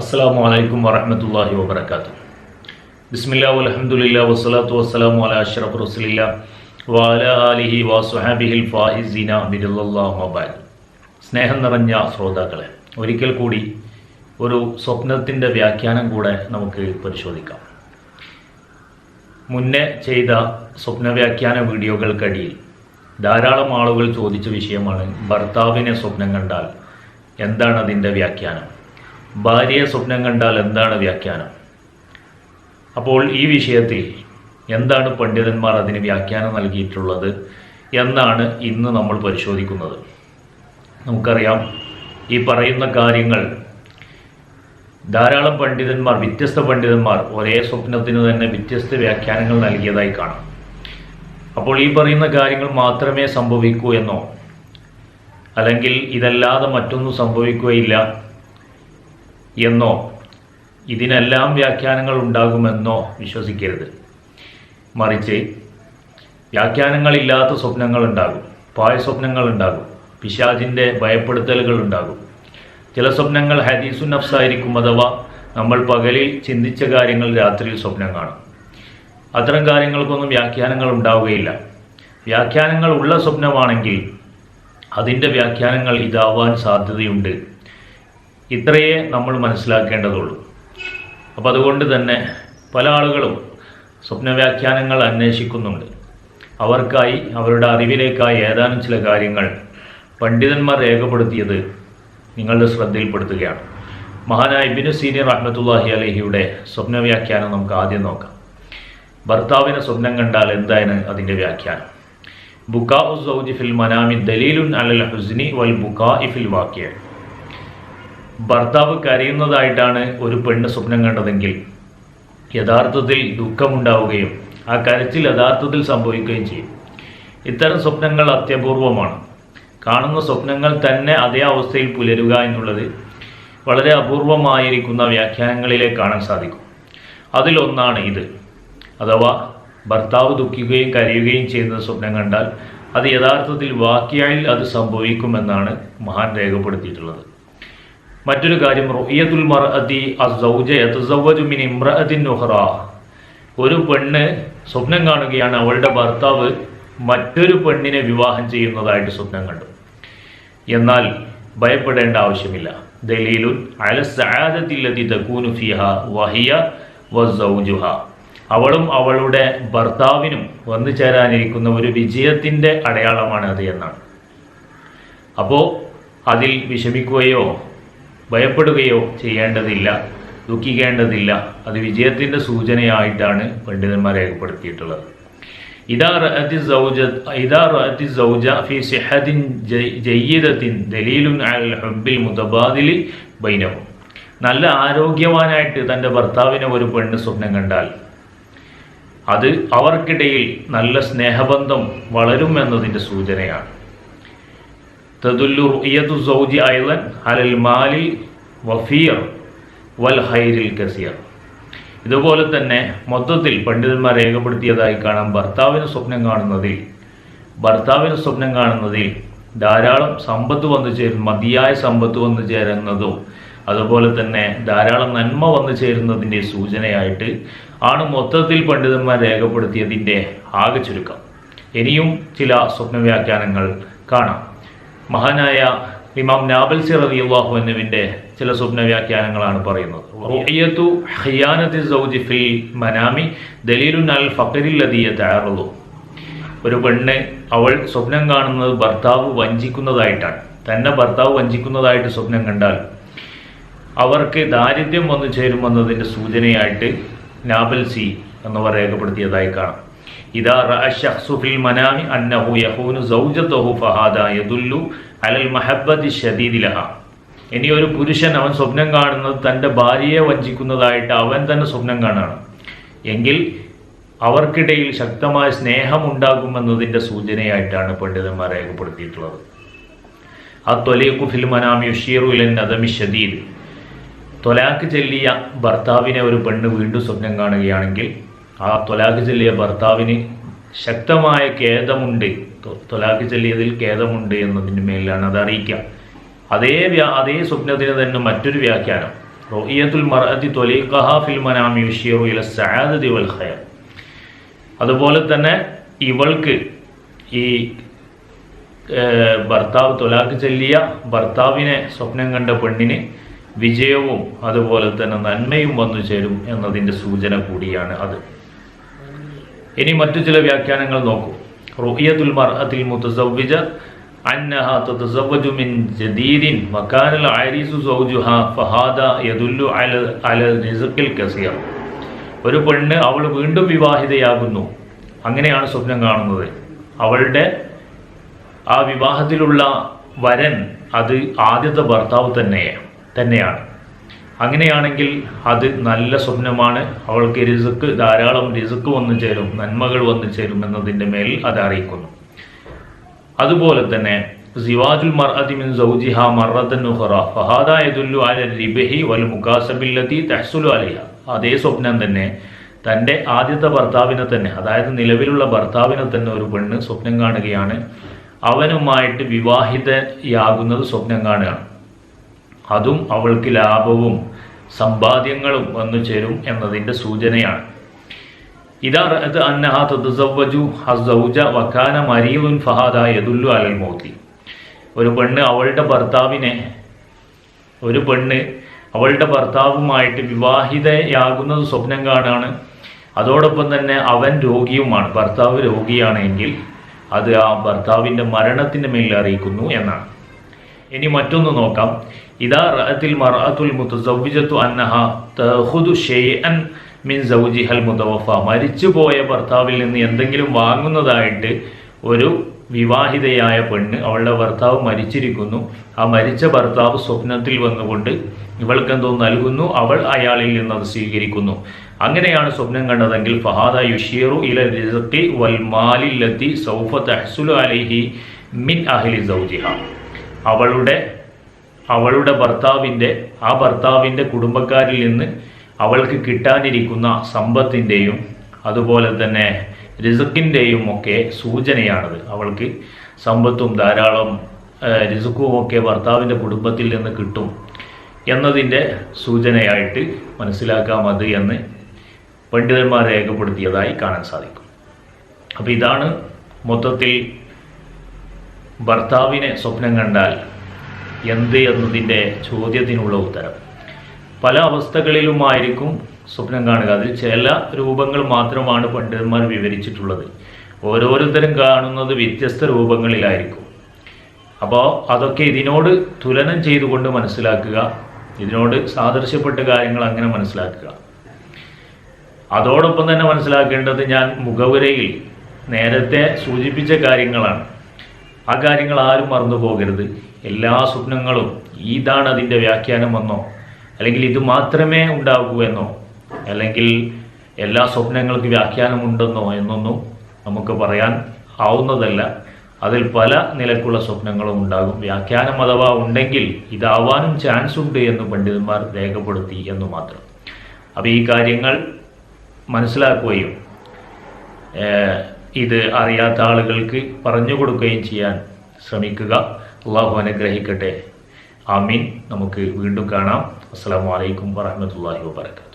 അസ്സാം വലൈക്കും വറഹമത്തല്ലാഹി വാബർക്കാത്തു ബിസ്മില്ലാ അലഹമുല്ല വസ്സലാത്തു വസ്സലാം അല അഷ്റഫ് റസുലില്ല വാല അലിഹി വാസുഹാബിഹിൽ ഫാഹിസീന ബിരുല്ലാ മൊബൈൽ സ്നേഹം നിറഞ്ഞ ശ്രോതാക്കളെ ഒരിക്കൽ കൂടി ഒരു സ്വപ്നത്തിന്റെ വ്യാഖ്യാനം കൂടെ നമുക്ക് പരിശോധിക്കാം. മുന്നേ ചെയ്ത സ്വപ്ന വ്യാഖ്യാന വീഡിയോകൾക്കടിയിൽ ധാരാളം ആളുകൾ ചോദിച്ച വിഷയമാണ് ഭർത്താവിനെ സ്വപ്നം കണ്ടാൽ എന്താണ് അതിന്റെ വ്യാഖ്യാനം? ഭാര്യയെ സ്വപ്നം കണ്ടാൽ എന്താണ് വ്യാഖ്യാനം? അപ്പോൾ ഈ വിഷയത്തിൽ എന്താണ് പണ്ഡിതന്മാർ അതിന് വ്യാഖ്യാനം നൽകിയിട്ടുള്ളത് എന്നാണ് ഇന്ന് നമ്മൾ പരിശോധിക്കുന്നത്. നമുക്കറിയാം ഈ പറയുന്ന കാര്യങ്ങൾ ധാരാളം പണ്ഡിതന്മാർ വ്യത്യസ്ത പണ്ഡിതന്മാർ ഒരേ സ്വപ്നത്തിന് തന്നെ വ്യത്യസ്ത വ്യാഖ്യാനങ്ങൾ നൽകിയതായി കാണാം. അപ്പോൾ ഈ പറയുന്ന കാര്യങ്ങൾ മാത്രമേ സംഭവിക്കൂ എന്നോ? അല്ലെങ്കിൽ ഇതല്ലാതെ മറ്റൊന്നും സംഭവിക്കുകയില്ല എന്നോ ഇതിനെല്ലാം വ്യാഖ്യാനങ്ങൾ ഉണ്ടാകുമെന്നോ വിശ്വസിക്കരുത്. മറിച്ച് വ്യാഖ്യാനങ്ങളില്ലാത്ത സ്വപ്നങ്ങൾ ഉണ്ടാകും. പായ സ്വപ്നങ്ങൾ ഉണ്ടാകും. പിശാജിന്റെ ഭയപ്പെടുത്തലുകൾ ഉണ്ടാകും. ചില സ്വപ്നങ്ങൾ ഹദീസു നഫ്സായിരിക്കും അഥവാ നമ്മൾ പകലിൽ ചിന്തിച്ച കാര്യങ്ങൾ രാത്രിയിൽ സ്വപ്നം കാണും. അത്തരം കാര്യങ്ങൾക്കൊന്നും വ്യാഖ്യാനങ്ങൾ ഉണ്ടാവുകയില്ല. വ്യാഖ്യാനങ്ങൾ ഉള്ള സ്വപ്നമാണെങ്കിൽ അതിന്റെ വ്യാഖ്യാനങ്ങൾ ഇതാവാൻ സാധ്യതയുണ്ട്. ഇത്രയേ നമ്മൾ മനസ്സിലാക്കേണ്ടതുള്ളൂ. അപ്പോൾ അതുകൊണ്ട് തന്നെ പല ആളുകളും സ്വപ്ന വ്യാഖ്യാനങ്ങൾ അന്വേഷിക്കുന്നുണ്ട്. അവർക്കായി അവരുടെ അറിവിലേക്കായി ഏതാനും ചില കാര്യങ്ങൾ പണ്ഡിതന്മാർ രേഖപ്പെടുത്തിയത് നിങ്ങളുടെ ശ്രദ്ധയിൽപ്പെടുത്തുകയാണ്. മഹാനായ ഇബിനു സീനിയർ റഹ്മത്തുല്ലാഹി അലഹിയുടെ സ്വപ്ന വ്യാഖ്യാനം നമുക്ക് ആദ്യം നോക്കാം. ഭർത്താവിനെ സ്വപ്നം കണ്ടാൽ എന്തായാലും അതിന്റെ വ്യാഖ്യാനം? ബുക്കാ ഉസ് ഫിൽ മനാമി ദലീലുൻ അലൽ ഹുസ്നി വൽ ബുക്കാ ഇഫിൽ വാക്യ ഭർത്താവ് കരയുന്നതായിട്ടാണ് ഒരു പെണ്ണ് സ്വപ്നം കണ്ടതെങ്കിൽ യഥാർത്ഥത്തിൽ ദുഃഖമുണ്ടാവുകയും ആ കരച്ചിൽ യഥാർത്ഥത്തിൽ സംഭവിക്കുകയും ചെയ്യും. ഇത്തരം സ്വപ്നങ്ങൾ അത്യപൂർവമാണ്. കാണുന്ന സ്വപ്നങ്ങൾ തന്നെ അതേ അവസ്ഥയിൽ പുലരുക എന്നുള്ളത് വളരെ അപൂർവമായിരിക്കുന്ന വ്യാഖ്യാനങ്ങളിലെ കാണാൻ സാധിക്കും. അതിലൊന്നാണ് ഇത്. അഥവാ ഭർത്താവ് ദുഃഖിക്കുകയും കരയുകയും ചെയ്യുന്ന സ്വപ്നം കണ്ടാൽ അത് യഥാർത്ഥത്തിൽ വാക്യായിൽ അത് സംഭവിക്കുമെന്നാണ് മഹാൻ രേഖപ്പെടുത്തിയിട്ടുള്ളത്. മറ്റൊരു കാര്യം റുഹിയത്തുൽ മർഅതി മിൻ ഇംറഅത്തിൻ നുഹ്റ ഒരു പെണ്ണ് സ്വപ്നം കാണുകയാണ് അവളുടെ ഭർത്താവ് മറ്റൊരു പെണ്ണിനെ വിവാഹം ചെയ്യുന്നതായിട്ട് സ്വപ്നം കണ്ടു. എന്നാൽ ഭയപ്പെടേണ്ട ആവശ്യമില്ല. ദലീലുൻ അല സആദത്തില്ലതി തകൂനു ഫിഹ വഹിയ വസൗജുഹ അവളും അവളുടെ ഭർത്താവിനും വന്നു ചേരാനിരിക്കുന്ന ഒരു വിജയത്തിന്റെ അടയാളമാണ് അത് എന്നാണ്. അപ്പോൾ അതിൽ വിഷമിക്കുകയോ ഭയപ്പെടുകയോ ചെയ്യേണ്ടതില്ല ദുഃഖിക്കേണ്ടതില്ല. അത് വിജയത്തിന്റെ സൂചനയായിട്ടാണ് പണ്ഡിതന്മാർ രേഖപ്പെടുത്തിയിട്ടുള്ളത്. ഫി ദലീലുൻ അൽ ഹബ്ബിൽ നല്ല ആരോഗ്യവാനായിട്ട് തന്റെ ഭർത്താവിനെ ഒരു പെണ്ണ് സ്വപ്നം കണ്ടാൽ അത് അവർക്കിടയിൽ നല്ല സ്നേഹബന്ധം വളരും എന്നതിന്റെ സൂചനയാണ്. ഐലൻ വഫീർ വൽ കസീർ. ഇതുപോലെ തന്നെ മൊത്തത്തിൽ പണ്ഡിതന്മാർ രേഖപ്പെടുത്തിയതായി കാണാം ഭർത്താവിന് സ്വപ്നം കാണുന്നതിൽ. ഭർത്താവിന് സ്വപ്നം കാണുന്നതിൽ ധാരാളം സമ്പത്ത് വന്നു ചേരുന്ന മതിയായ സമ്പത്ത് വന്നു ചേരുന്നതും അതുപോലെ തന്നെ ധാരാളം നന്മ വന്നു ചേരുന്നതിന്റെ സൂചനയായിട്ട് ആണ് മൊത്തത്തിൽ പണ്ഡിതന്മാർ രേഖപ്പെടുത്തിയതിന്റെ ആകെ ചുരുക്കം. ഇനിയും ചില സ്വപ്ന വ്യാഖ്യാനങ്ങൾ കാണാം. മഹാനായ ഇമാം നാബൽ സിറതി അള്ളാഹു അൻഹുവിന്റെ ചില സ്വപ്ന വ്യാഖ്യാനങ്ങളാണ് പറയുന്നത്. റുഹിയത്തു ഹയ്യാനത്തി സൗജി ഫിൽ മനാമി ദലീലുൻ അൽ ഫഖരിൽ തയ്യാറുള്ളൂ ഒരു പെണ്ണ് അവൾ സ്വപ്നം കാണുന്നത് ഭർത്താവ് വഞ്ചിക്കുന്നതായിട്ടാണ്. തന്നെ ഭർത്താവ് വഞ്ചിക്കുന്നതായിട്ട് സ്വപ്നം കണ്ടാൽ അവർക്ക് ദാരിദ്ര്യം വന്നു ചേരുമെന്നതിന്റെ സൂചനയായിട്ട് നാബൽ സി എന്നിവ രേഖപ്പെടുത്തിയതായി കാണാം. മനാമി ഇനി ഒരു പുരുഷൻ അവൻ സ്വപ്നം കാണുന്നത് തന്റെ ഭാര്യയെ വഞ്ചിക്കുന്നതായിട്ട് അവൻ തന്നെ സ്വപ്നം കാണുകയാണ് എങ്കിൽ അവർക്കിടയിൽ ശക്തമായ സ്നേഹം ഉണ്ടാകുമെന്നതിന്റെ സൂചനയായിട്ടാണ് പണ്ഡിതന്മാർ രേഖപ്പെടുത്തിയിട്ടുള്ളത്. ആ തൊലീഖു ഫിൽ മനാം യുഷീറു ഇലൻ അദമി ഷദീദ് തൊലാക്ക് ചെല്ലിയ ഭർത്താവിനെ ഒരു പെണ്ണ് വീണ്ടും സ്വപ്നം കാണുകയാണെങ്കിൽ ആ തൊലാഖ് ചൊല്ലിയ ഭർത്താവിന് ശക്തമായ ഖേദമുണ്ട്. തൊലാഖ് ചൊല്ലിയതിൽ ഖേദമുണ്ട് എന്നതിന് മേലാണ് അത് അറിയിക്കുക. അതേ വ്യാ അതേ സ്വപ്നത്തിന് തന്നെ മറ്റൊരു വ്യാഖ്യാനം. റോഹിയത്തുൽ മർഅത്തി തൊലീഖഹ ഫിൽ മനാമി യുഷിയറു ഇല വൽ അതുപോലെ തന്നെ ഇവൾക്ക് ഈ ഭർത്താവ് തൊലാക്ക് ചെല്ലിയ ഭർത്താവിനെ സ്വപ്നം കണ്ട പെണ്ണിന് വിജയവും അതുപോലെ തന്നെ നന്മയും വന്നു ചേരും എന്നതിന്റെ സൂചന കൂടിയാണ് അത്. ഇനി മറ്റു ചില വ്യാഖ്യാനങ്ങൾ നോക്കൂ. റുഹിയതുൽ മർഅത്തിൽ മുതസവ്വിജ അന്നഹ തതസവ്വജു മിൻ ജദീദിൻ വകാനൽ ആരിസു സൗജുഹ ഫഹാദ യദുല്ലു അല അല റിസ്ഖിൽ കസീർ. ഒരു പെണ്ണ് അവൾ വീണ്ടും വിവാഹിതയാകുന്നു. അങ്ങനെയാണ് സ്വപ്നം കാണുന്നത്. അവളുടെ ആ വിവാഹത്തിലുള്ള വരൻ അത് ആദ്യത്തെ ഭർത്താവ് തന്നെ തന്നെയാണ്. അങ്ങനെയാണെങ്കിൽ അത് നല്ല സ്വപ്നമാണ്. അവൾക്ക് റിസുക്ക് ധാരാളം റിസുക്ക് വന്നു ചേരും നന്മകൾ വന്നു ചേരും എന്നതിന്റെ മേൽ അത് അറിയിക്കുന്നു. അതുപോലെ തന്നെ സിവാദുൽ മർഅതി മിൻ സൗജിഹ മറദൻ ഫഹാദ യദുല്ലു അല റിബഹി വൽ മുഖാസബില്ലതി തഹ്സുലു അലൈഹ. അതേ സ്വപ്നം തന്നെ തന്റെ ആദ്യത്തെ ഭർത്താവിനെ തന്നെ അതായത് നിലവിലുള്ള ഭർത്താവിനെ തന്നെ ഒരു പെണ്ണ് സ്വപ്നം കാണുകയാണ്. അവനുമായിട്ട് വിവാഹിതയാകുന്നത് സ്വപ്നം കാണുകയാണ്. അതും അവൾക്ക് ലാഭവും സമ്പാദ്യങ്ങളും വന്നു ചേരും എന്നതിന്റെ സൂചനയാണ്. ഇതാ അത് അന്നഹ അസ്സൗജ വകാന മരീദുൻ ഫഹാദ യദുല്ലു അലൽ മൗതി ഒരു പെണ്ണ് അവളുടെ ഭർത്താവിനെ ഒരു പെണ്ണ് അവളുടെ ഭർത്താവുമായിട്ട് വിവാഹിതയാകുന്നത് സ്വപ്നം കാണാണ്. അതോടൊപ്പം തന്നെ അവൻ രോഗിയുമാണ് ഭർത്താവ് രോഗിയാണെങ്കിൽ അത് ആ ഭർത്താവിന്റെ മരണത്തിന്റെ മേൽ അറിയിക്കുന്നു എന്നാണ്. ഇനി മറ്റൊന്ന് നോക്കാം. ഇതാ റഅത്തിൽ മർഅത്തുൽ മുതസവ്വിജത്തു അന്നഹ തഖുദു ഷൈഅൻ മിൻ സൗജിഹൽ മുതവഫ. മരിച്ചുപോയ ഭർത്താവിൽ നിന്ന് എന്തെങ്കിലും വാങ്ങുന്നതായിട്ട് ഒരു വിവാഹിതയായ പെണ്ണ് അവളുടെ ഭർത്താവ് മരിച്ചിരിക്കുന്നു. ആ മരിച്ച ഭർത്താവ് സ്വപ്നത്തിൽ വന്നുകൊണ്ട് ഇവൾക്ക് എന്തോ നൽകുന്നു അവൾ അയാളിൽ നിന്ന് അത് സ്വീകരിക്കുന്നു. അങ്ങനെയാണ് സ്വപ്നം കണ്ടതെങ്കിൽ ഫഹാദ യുഷീറു ഇല റിസ്ഖി വൽ മാലില്ലത്തി സൗഫ തഹ്സുലു അലൈഹി മിൻ അഹ്ലി സൗജിഹ. അവളുടെ അവളുടെ ഭർത്താവിന്റെ ആ ഭർത്താവിന്റെ കുടുംബക്കാരിൽ നിന്ന് അവൾക്ക് കിട്ടാനിരിക്കുന്ന സമ്പത്തിന്റെയും അതുപോലെ തന്നെ റിസുക്കിന്റെയും ഒക്കെ സൂചനയാണത്. അവൾക്ക് സമ്പത്തും ധാരാളം റിസുക്കും ഒക്കെ ഭർത്താവിന്റെ കുടുംബത്തിൽ നിന്ന് കിട്ടും എന്നതിന്റെ സൂചനയായിട്ട് മനസ്സിലാക്കാം അത് എന്ന് പണ്ഡിതന്മാർ രേഖപ്പെടുത്തിയതായി കാണാൻ സാധിക്കും. അപ്പോൾ ഇതാണ് മൊത്തത്തിൽ ഭർത്താവിനെ സ്വപ്നം കണ്ടാൽ എന്ത് എന്നതിന്റെ ചോദ്യത്തിനുള്ള ഉത്തരം. പല അവസ്ഥകളിലുമായിരിക്കും സ്വപ്നം കാണുക. അതിൽ ചില രൂപങ്ങൾ മാത്രമാണ് പണ്ഡിതന്മാർ വിവരിച്ചിട്ടുള്ളത്. ഓരോരുത്തരും കാണുന്നത് വ്യത്യസ്ത രൂപങ്ങളിലായിരിക്കും. അപ്പോൾ അതൊക്കെ ഇതിനോട് തുലനം ചെയ്തുകൊണ്ട് മനസ്സിലാക്കുക. ഇതിനോട് സാദൃശ്യപ്പെട്ട കാര്യങ്ങൾ അങ്ങനെ മനസ്സിലാക്കുക. അതോടൊപ്പം തന്നെ മനസ്സിലാക്കേണ്ടത് ഞാൻ മുഖവുരയിൽ നേരത്തെ സൂചിപ്പിച്ച കാര്യങ്ങളാണ്. ആ കാര്യങ്ങൾ ആരും മറന്നു പോകരുത്. എല്ലാ സ്വപ്നങ്ങളും ഇതാണ് അതിന്റെ വ്യാഖ്യാനമെന്നോ അല്ലെങ്കിൽ ഇത് മാത്രമേ ഉണ്ടാകൂ എന്നോ അല്ലെങ്കിൽ എല്ലാ സ്വപ്നങ്ങൾക്ക് വ്യാഖ്യാനമുണ്ടെന്നോ എന്നൊന്നും നമുക്ക് പറയാൻ ആവുന്നതല്ല. അതിൽ പല നിലക്കുള്ള സ്വപ്നങ്ങളും ഉണ്ടാകും. വ്യാഖ്യാനം അഥവാ ഉണ്ടെങ്കിൽ ഇതാവാനും ചാൻസ് ഉണ്ട് എന്ന് പണ്ഡിതന്മാർ രേഖപ്പെടുത്തി എന്ന് മാത്രം. അപ്പോൾ ഈ കാര്യങ്ങൾ മനസ്സിലാക്കുകയും ഇത് അറിയാത്ത ആളുകൾക്ക് പറഞ്ഞു കൊടുക്കുകയും ചെയ്യാൻ ശ്രമിക്കുക. അള്ളാഹു അനുഗ്രഹിക്കട്ടെ. ആമീൻ. നമുക്ക് വീണ്ടും കാണാം. അസ്സാം വലൈക്കും വാഹമത്തല്ലാഹി വാബർക്കാത്തു